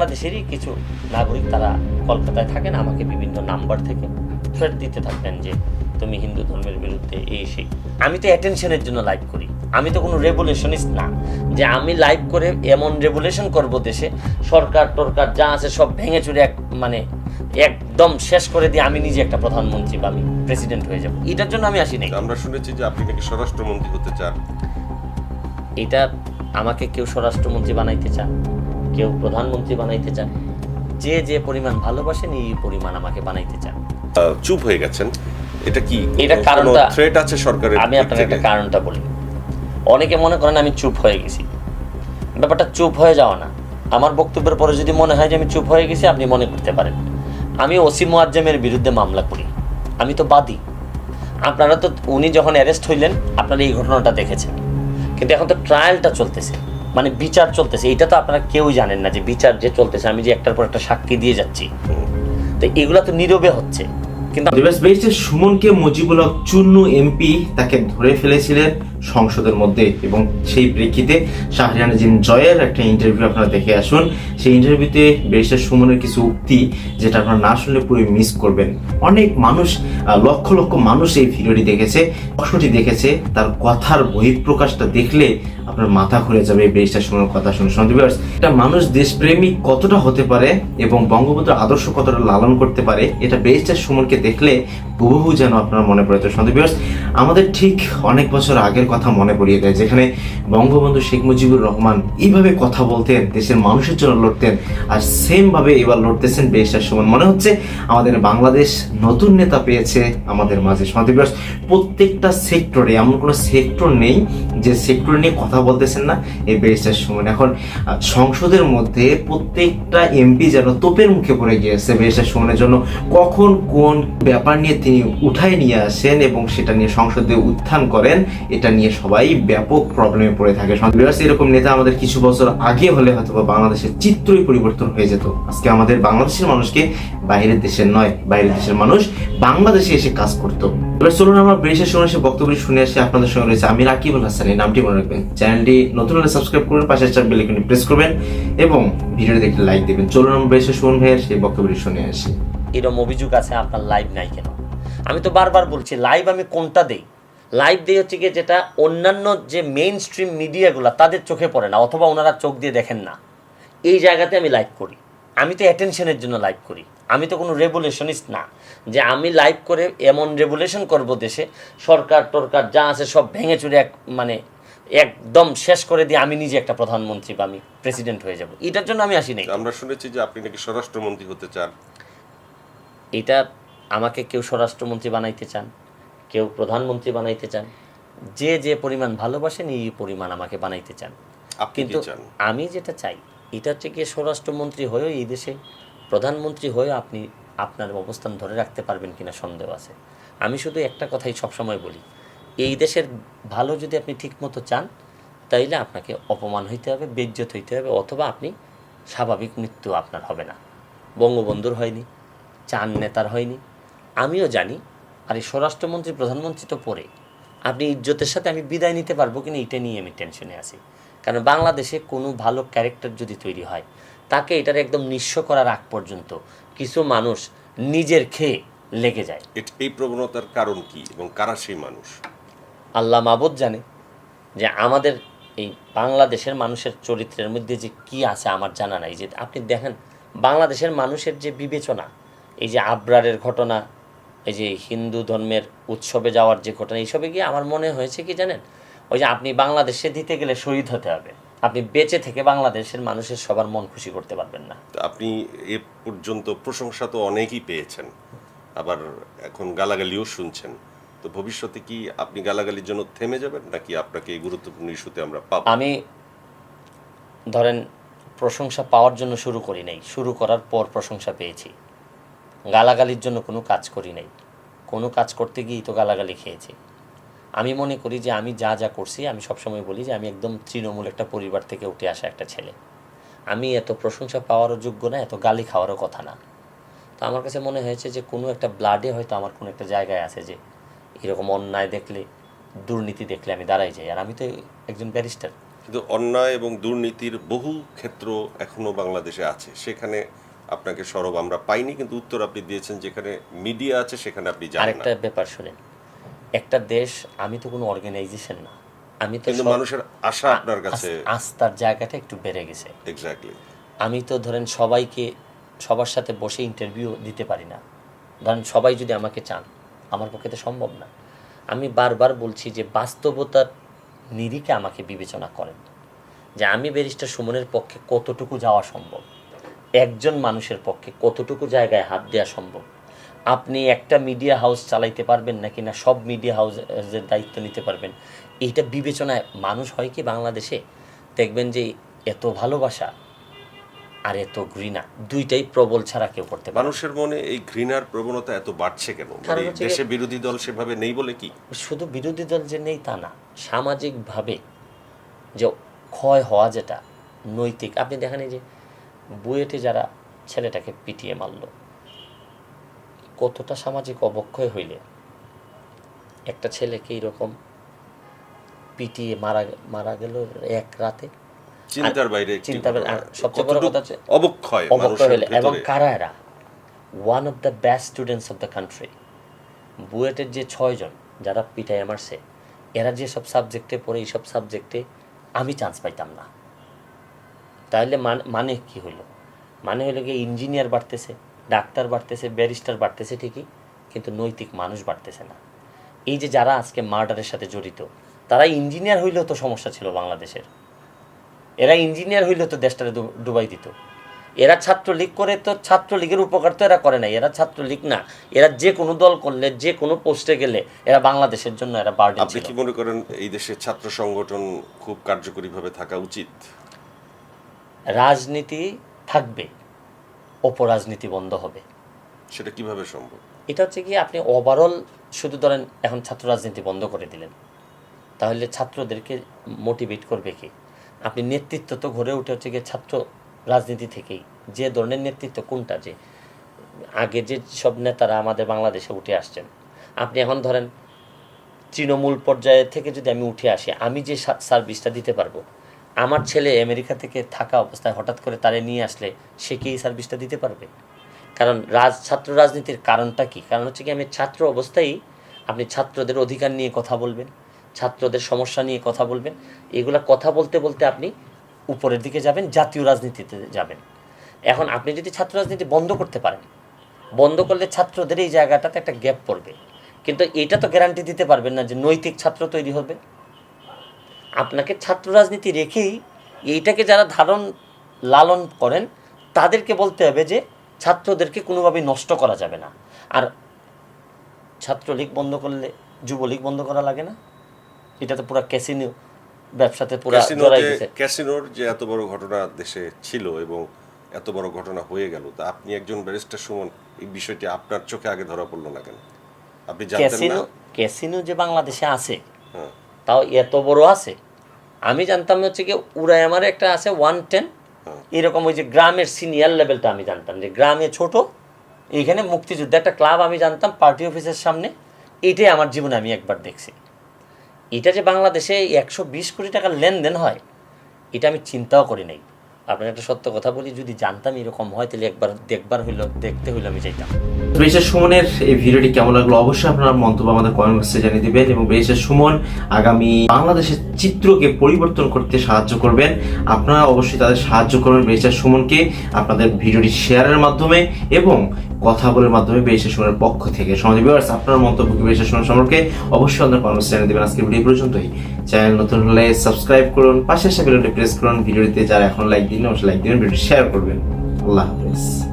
বাংলাদেশেরই কিছু নাগরিক তারা কলকাতায় থাকেন আমাকে বিভিন্ন নাম্বার থেকে থ্রেট দিতে থাকতেন যে তুমি হিন্দু ধর্মের বিরুদ্ধে এই সেই। আমি তো অ্যাটেনশনের জন্য লাইভ করি। আমি তো কোনো রেগুলেশনিস্ট না। যে আমি লাইভ করে এমন রেগুলেশন করব দেশে সরকার টরকার যা আছে সব ভেঙে চুরে এক মানে একদম শেষ করে দিয়ে আমি নিজে একটা প্রধানমন্ত্রী বা আমি প্রেসিডেন্ট হয়ে যাব। এটার জন্য আমি আসি নাই। আমরা শুনেছি যে আপনি নাকি স্বরাষ্ট্রমন্ত্রী হতে চান। এটা আমাকে কেউ স্বরাষ্ট্রমন্ত্রী বানাইতে চান কেউ প্রধানমন্ত্রী বানাইতে চান যে যে পরিমাণ ভালোবাসেন এই পরিমাণ আমাকে বানাইতে চান। চুপ হয়ে গেছেন। এটা কি এটা কারণটা- থ্রেট আছে সরকারের আমি আপনাকে একটা কারণটা বলি। অনেকে মনে করেন আমি চুপ হয়ে গেছি। ব্যাপারটা চুপ হয়ে যাওয়া না। আমার বক্তব্যের পরে যদি মনে হয় যে আমি চুপ হয়ে গেছি আপনি মনে করতে পারেন। আমি ওসি মোয়াজ্জেমের বিরুদ্ধে মামলা করি। আমি তো বাদী। আপনারা তো উনি যখন অ্যারেস্ট হইলেন আপনারা এই ঘটনাটা দেখেছেন। কিন্তু এখন তো ট্রায়ালটা চলতেছে। মানে বিচার চলতেছে এটা তো আপনারা কেউই জানেন না যে বিচার যে চলতেছে, আমি যে একটার পর একটা সাক্ষী দিয়ে যাচ্ছি। তো এগুলা তো নীরবে হচ্ছে। কিন্তু সুমনকে মুজিবুল হক এমপি তাকে ধরে ফেলেছিলেন সংসদের মধ্যে এবং সেই প্রেক্ষিতে জিন জয়ের একটা ইন্টারভিউ আপনারা দেখে আসুন। সেই ইন্টারভিউতে ব্যারিস্টার সুমনের কিছু উক্তি যেটা আপনারা না শুনলে পুরো মিস করবেন। অনেক মানুষ লক্ষ লক্ষ মানুষ এই ভিডিওটি দেখেছে অংশটি দেখেছে, তার কথার বহিঃপ্রকাশটা দেখলে আপনার মাথা ঘুরে যাবে এই ব্রিজটা সুমনের কথা শুনে। শোনা দিবে একটা মানুষ দেশপ্রেমিক কতটা হতে পারে এবং বঙ্গবন্ধুর আদর্শ কতটা লালন করতে পারে, এটা ব্রিজটা সুমনকে দেখলে হুবহু যেন আপনার মনে পড়ে তো সন্দীপ আমাদের ঠিক অনেক বছর আগের কথা মনে পড়িয়ে দেয় যেখানে বঙ্গবন্ধু শেখ মুজিবুর রহমান এইভাবে কথা বলতেন, দেশের মানুষের জন্য লড়তেন, আর সেম ভাবে এবার লড়তেছেন ব্যারিস্টার সময় মনে হচ্ছে আমাদের বাংলাদেশ নতুন নেতা পেয়েছে আমাদের মাঝে। সন্দীপ প্রত্যেকটা সেক্টরে এমন কোনো সেক্টর নেই যে সেক্টর নিয়ে কথা বলতেছেন না এই ব্যারিস্টার সময় এখন সংসদের মধ্যে প্রত্যেকটা এমপি যেন তোপের মুখে পড়ে গিয়েছে ব্যারিস্টার সময়ের জন্য। কখন কোন ব্যাপার নিয়ে তিনি উঠায় নিয়ে আসেন এবং সেটা নিয়ে সংসদে উত্থান করেন, এটা নিয়ে সবাই ব্যাপক প্রবলেমে পড়ে থাকে। এরকম নেতা আমাদের কিছু বছর আগে হলে হয়তো বাংলাদেশের চিত্রই পরিবর্তন হয়ে যেত। আজকে আমাদের বাংলাদেশের মানুষকে বাইরের দেশের নয়, বাইরের দেশের মানুষ বাংলাদেশে এসে কাজ করতো। এবার চলুন আমরা ব্রিটিশের শুনে এসে বক্তব্য শুনে আসি আপনাদের সঙ্গে রয়েছে আমি রাকিবুল হাসান, এই নামটি মনে রাখবেন। চ্যানেলটি নতুন হলে সাবস্ক্রাইব করবেন পাশে চার বেল আইকনটি প্রেস করবেন এবং ভিডিওটি দেখে লাইক দেবেন। চলুন আমরা ব্রিটিশের সুমন ভাইয়ের সেই বক্তব্যটি শুনে আসি। এরকম অভিযোগ আছে আপনার লাইভ নাই কেন? আমি তো বারবার বলছি লাইভ আমি কোনটা দেই? লাইভ দিয়ে হচ্ছে গিয়ে যেটা অন্যান্য যে মেইন স্ট্রিম মিডিয়াগুলো তাদের চোখে পড়ে না অথবা ওনারা চোখ দিয়ে দেখেন না। এই জায়গাতে আমি লাইভ করি। আমি তো অ্যাটেনশনের জন্য লাইভ করি। আমি তো কোনো রেগুলেশনিস্ট না। যে আমি লাইভ করে এমন রেভুলেশন করব দেশে সরকার টরকার যা আছে সব ভেঙে চুরে এক মানে একদম শেষ করে দিয়ে আমি নিজে একটা প্রধানমন্ত্রী বা আমি প্রেসিডেন্ট হয়ে যাব। এটার জন্য আমি আসি নাই। আমরা শুনেছি যে আপনি নাকি স্বরাষ্ট্রমন্ত্রী হতে চান। এটা আমাকে কেউ স্বরাষ্ট্রমন্ত্রী বানাইতে চান কেউ প্রধানমন্ত্রী বানাইতে চান যে যে পরিমাণ ভালোবাসেন এই পরিমাণ আমাকে বানাইতে চান। কিন্তু আমি যেটা চাই এটা হচ্ছে গিয়ে স্বরাষ্ট্রমন্ত্রী হয়েও এই দেশে প্রধানমন্ত্রী হয়েও আপনি আপনার অবস্থান ধরে রাখতে পারবেন কিনা সন্দেহ আছে। আমি শুধু একটা কথাই সবসময় বলি এই দেশের ভালো যদি আপনি ঠিকমতো চান তাইলে আপনাকে অপমান হইতে হবে বেজ্জত হইতে হবে অথবা আপনি স্বাভাবিক মৃত্যু আপনার হবে না। বঙ্গবন্ধুর হয়নি চান নেতার হয়নি আমিও জানি আর এই স্বরাষ্ট্রমন্ত্রী প্রধানমন্ত্রী তো পরে আপনি ইজ্জতের সাথে আমি বিদায় নিতে পারব কিনা এটা নিয়ে আমি টেনশনে আছি। কারণ বাংলাদেশে কোনো ভালো ক্যারেক্টার যদি তৈরি হয় তাকে এটার একদম নিঃস্ব করার আগ পর্যন্ত কিছু মানুষ নিজের খেয়ে লেগে যায়। এই প্রবণতার কারণ কি এবং কারা সেই মানুষ? আল্লাহ মাবুদ জানে যে আমাদের এই বাংলাদেশের মানুষের চরিত্রের মধ্যে যে কি আছে আমার জানা নাই। যে আপনি দেখেন বাংলাদেশের মানুষের যে বিবেচনা এই যে আবরারের ঘটনা এই যে হিন্দু ধর্মের উৎসবে যাওয়ার যে ঘটনা এইসবে গিয়ে আমার মনে হয়েছে কি জানেন? ওই যে আপনি বাংলাদেশে দিতে গেলে শহীদ হতে হবে। আপনি বেঁচে থেকে বাংলাদেশের মানুষের সবার মন খুশি করতে পারবেন না। তো আপনি এ পর্যন্ত প্রশংসা তো অনেকই পেয়েছেন। আবার এখন গালাগালিও শুনছেন। তো ভবিষ্যতে কি আপনি গালাগালির জন্য থেমে যাবেন নাকি আপনাকে এই গুরুত্বপূর্ণ ইস্যুতে আমরা পাবো? আমি ধরেন প্রশংসা পাওয়ার জন্য শুরু করি নাই। শুরু করার পর প্রশংসা পেয়েছি। গালাগালির জন্য কোনো কাজ করি নাই। কোনো কাজ করতে গিয়েই তো গালাগালি খেয়েছি। আমি মনে করি যে আমি যা যা করছি, আমি সবসময় বলি যে আমি একদম তৃণমূল একটা পরিবার থেকে উঠে আসা একটা ছেলে। আমি এত প্রশংসা পাওয়ারও যোগ্য না, এত গালি খাওয়ারও কথা না। তো আমার কাছে মনে হয়েছে যে কোনো একটা ব্লাডে হয়তো আমার কোনো একটা জায়গায় আছে যে এরকম অন্যায় দেখলে, দুর্নীতি দেখলে আমি দাঁড়াই যাই। আর আমি তো একজন ব্যারিস্টার। কিন্তু অন্যায় এবং দুর্নীতির বহু ক্ষেত্র এখনও বাংলাদেশে আছে। সেখানে আপনাকে সরব আমরা পাইনি কিন্তু উত্তর আপনি দিয়েছেন যেখানে মিডিয়া আছে সেখানে আপনি জানেন আরেকটা ব্যাপার শুনেন একটা দেশ আমি তো কোনো অর্গানাইজেশন না আমি তো মানুষের আশা আপনার কাছে। আস্থার জায়গাটা একটু বেড়ে গেছে। এক্স্যাক্টলি আমি তো ধরেন সবাইকে সবার সাথে বসে ইন্টারভিউ দিতে পারি না। ধরেন সবাই যদি আমাকে চান আমার পক্ষে তো সম্ভব না। আমি বারবার বলছি যে বাস্তবতার নিরিখে আমাকে বিবেচনা করেন। যে আমি ব্যারিস্টার সুমনের পক্ষে কতটুকু যাওয়া সম্ভব? একজন মানুষের পক্ষে কতটুকু জায়গায় হাত দেওয়া সম্ভব? আপনি একটা মিডিয়া হাউস চালাইতে পারবেন নাকি না? সব মিডিয়া হাউসের দায়িত্ব নিতে পারবেন। এইটা বিবেচনায় মানুষ হয় কি বাংলাদেশে? দেখবেন যে এত ভালোবাসা আর এত ঘৃণা দুইটাই প্রবল ছাড়া কেউ করতে মানুষের মনে এই ঘৃণার প্রবণতা এত বাড়ছে কেন? মানে দেশে বিরোধী দল সেভাবে নেই বলে কি? শুধু বিরোধী দল যে নেই তা না সামাজিকভাবে যে ক্ষয় হওয়া যেটা নৈতিক। আপনি দেখেন যে বুয়েটে যারা ছেলেটাকে পিটিয়ে মারলো কতটা সামাজিক অবক্ষয় হইলে একটা ছেলেকে এরকম পিটিয়ে মারা মারা গেল এক রাতে? চিন্তার বাইরে ঘটনা। সবচেয়ে বড় কথা হচ্ছে অবক্ষয় অবক্ষয় হলে এবং কারা এরা one of the best students of the country বুয়েটের যে ছয়জন যারা পিটাই মারছে এরা যে সব সাবজেক্টে পড়ে এইসব সাবজেক্টে আমি চান্স পাইতাম না। তাহলে মান- মানে কি হইল মানে হলো গিয়ে ইঞ্জিনিয়ার বাড়তেছে ডাক্তার বাড়তেছে ব্যারিস্টার বাড়তেছে ঠিকই কিন্তু নৈতিক মানুষ বাড়তেছে না। এই যে যারা আজকে মার্ডারের সাথে জড়িত তারা ইঞ্জিনিয়ার হইলেও তো সমস্যা ছিল বাংলাদেশের। এরা ইঞ্জিনিয়ার হইলেও তো দেশটারে ডুবাই দিত। এরা ছাত্রলীগ করে তো ছাত্রলীগের উপকার তো এরা করে না এরা ছাত্রলীগ না এরা যে কোনো দল করলে যে কোনো পোস্টে গেলে এরা বাংলাদেশের জন্য এরা বার্ডেন আপনি কি মনে করেন এই দেশের ছাত্র সংগঠন খুব কার্যকরীভাবে থাকা উচিত? রাজনীতি থাকবে অপরাজনীতি বন্ধ হবে। সেটা কীভাবে সম্ভব? এটা হচ্ছে কি আপনি ওভারঅল শুধু ধরেন এখন ছাত্র রাজনীতি বন্ধ করে দিলেন। তাহলে ছাত্রদেরকে মোটিভেট করবে কি? আপনি নেতৃত্ব তো ঘরে উঠে হচ্ছে গিয়ে ছাত্র রাজনীতি থেকেই। যে ধরনের নেতৃত্ব কোনটা? যে আগে যে সব নেতারা আমাদের বাংলাদেশে উঠে আসছেন। আপনি এখন ধরেন তৃণমূল পর্যায়ে থেকে যদি আমি উঠে আসি আমি যে সার্ভিসটা দিতে পারব আমার ছেলে আমেরিকা থেকে থাকা অবস্থায় হঠাৎ করে তারে নিয়ে আসলে সে কি এই সার্ভিসটা দিতে পারবে? কারণ রাজ, ছাত্র রাজনীতির কারণটা কি? কারণ হচ্ছে কি আমি ছাত্র অবস্থায় আপনি ছাত্রদের অধিকার নিয়ে কথা বলবেন, ছাত্রদের সমস্যা নিয়ে কথা বলবেন, এগুলা কথা বলতে বলতে আপনি উপরের দিকে যাবেন, জাতীয় রাজনীতিতে যাবেন। এখন আপনি যদি ছাত্র রাজনীতি বন্ধ করতে পারেন, বন্ধ করলে ছাত্রদের এই জায়গাটাতে একটা গ্যাপ পড়বে। কিন্তু এটা তো গ্যারান্টি দিতে পারবেন না যে নৈতিক ছাত্র তৈরি হবে। আপনাকে ছাত্র রাজনীতি রেখেই এইটাকে যারা ধারণ লালন করেন তাদেরকে বলতে হবে যে ছাত্রদেরকে কোনোভাবেই নষ্ট করা যাবে না। আর ছাত্রলীগ বন্ধ করলে যুবলীগ বন্ধ করা লাগে না? এটা তো পুরো ক্যাসিনো ব্যবসাতে পুরো ক্যাসিনোর যে এত বড় ঘটনা দেশে ছিল এবং এত বড় ঘটনা হয়ে গেল তা আপনি একজন ব্যারিস্টার সুমন এই বিষয়টি আপনার চোখে আগে ধরা পড়ল না কেন? আপনি ক্যাসিনো না? ক্যাসিনো যে বাংলাদেশে আছে হ্যাঁ। তাও এত বড় আছে। আমি জানতাম হচ্ছে কি উড়াই আমার একটা আছে ওয়ান টেন। এরকম ওই যে গ্রামের সিনিয়র লেভেলটা আমি জানতাম যে গ্রামে ছোট এইখানে মুক্তিযুদ্ধ একটা ক্লাব আমি জানতাম পার্টি অফিসের সামনে। এটাই আমার জীবনে আমি একবার দেখছি। এটা যে বাংলাদেশে একশো বিশ কোটি টাকার লেনদেন হয় এটা আমি চিন্তাও করি নাই। আপনার একটা সত্য কথা বলি, যদি জানতাম এরকম হয়, তাহলে একবার দেখবার হইল, দেখতে হইল আমি চাইতাম। ব্রেসের সুমনের এই ভিডিওটি কেমন লাগল? অবশ্যই আপনার মন্তব্য আমাদের কমেন্ট বক্সে জানিয়ে দিবেন এবং ব্রেসের সুমন আগামী বাংলাদেশের চিত্রকে পরিবর্তন করতে সাহায্য করবেন। আপনারা অবশ্যই তাদের সাহায্য করবেন ব্রেসের সুমনকে। আপনাদের ভিডিওটি শেয়ারের মাধ্যমে এবং কথা বলার মাধ্যমে ব্রেসের সুমনের পক্ষ থেকে। সমাজ ভিউয়ার্স, আপনার মন্তব্য কি ব্রেসের সুমন সম্পর্কে অবশ্যই কমেন্ট বক্সে জানিয়ে দিবেন। আজকের ভিডিও পর্যন্তই। চ্যানেল নতুন হলে সাবস্ক্রাইব করুন, পাশে বেলটি প্রেস করুন। ভিডিওটিতে যারা এখন লাইক দিন অবশ্যই লাইক দিবেন, ভিডিওটি শেয়ার করবেন। আল্লাহ হাফেজ।